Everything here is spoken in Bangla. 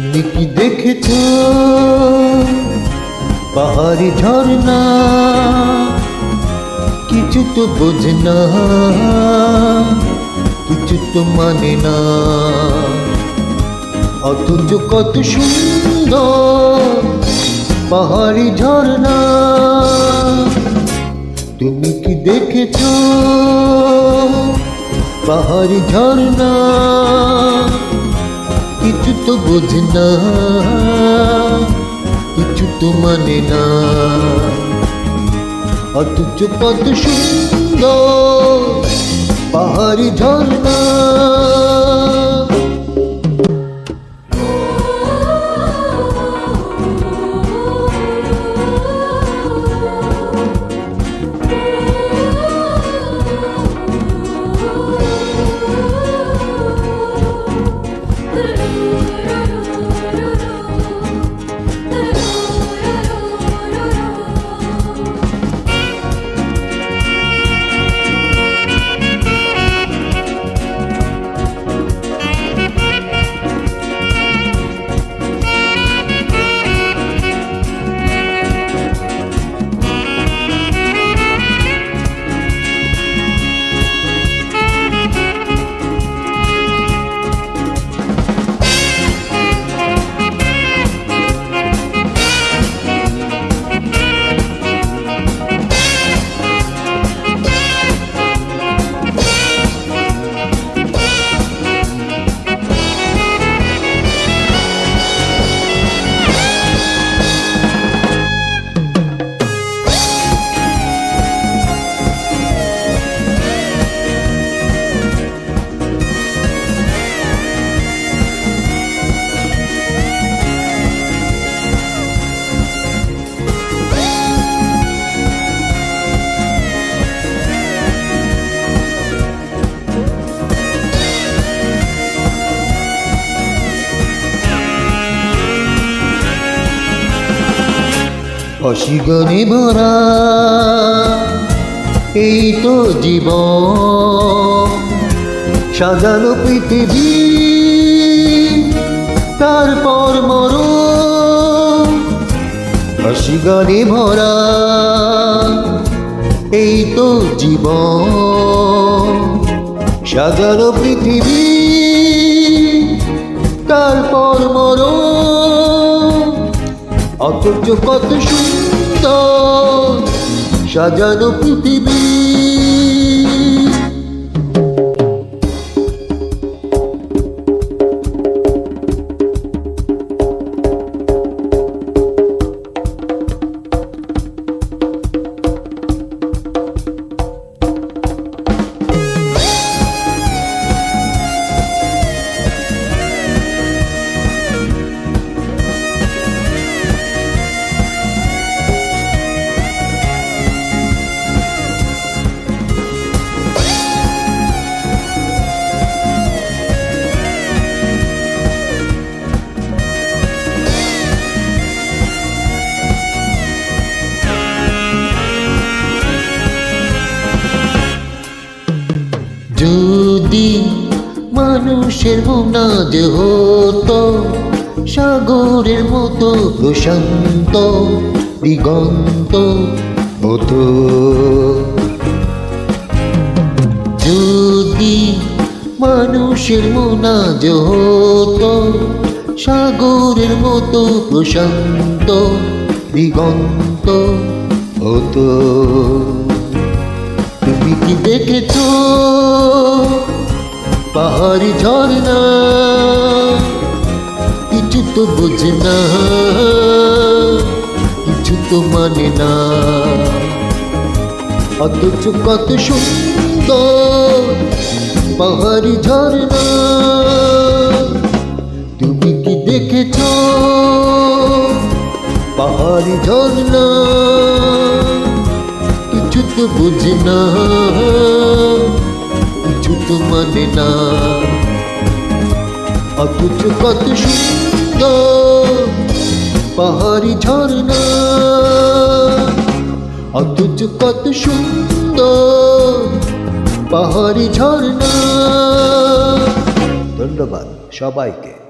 দেখেছ? পাহাড়ি ঝর্ণা। কিছু তো বোঝে না, কিছু তো মানে না। অথচ কত সুন্দর পাহাড়ি ঝর্ণা। তুমি কি দেখেছ? পাহাড়ি ঝর্ণা। কিছু তো বোঝে না কিছু তো মানে না। অথচ কত সুন্দর পাহাড়ি ঝর্ণা। অশিগনে ভরা। এই তো জীবন। সাজানো পৃথিবী, তারপর মর অশিগনে ভরা, এই তো জীবন। সাজানো পৃথিবী, তারপর মরণ। অথচ কত সুন্দর সাজানো পৃথিবী। যদি মানুষের মনাজ হতো, সাগরের মতো প্রশান্ত দিগন্ত হতো। যদি মানুষের মনাজ হতো, সাগরের মতো প্রশান্ত দিগন্ত হতো। কি দেখেছ? পাহাড়ি ঝর্ণা। কিছু তো বোঝে না, কিছু তো মানে না। অথচ কত সুন্দর পাহাড়ি ঝর্ণা। তুমি কি দেখেছ? পাহাড়ি ঝর্ণা। বুঝে না মানে না। অথচ কত সুন্দর পাহাড়ি ঝর্ণা। অথচ কত সুন্দর পাহাড়ি ঝর্ণা। ধন্যবাদ সবাইকে।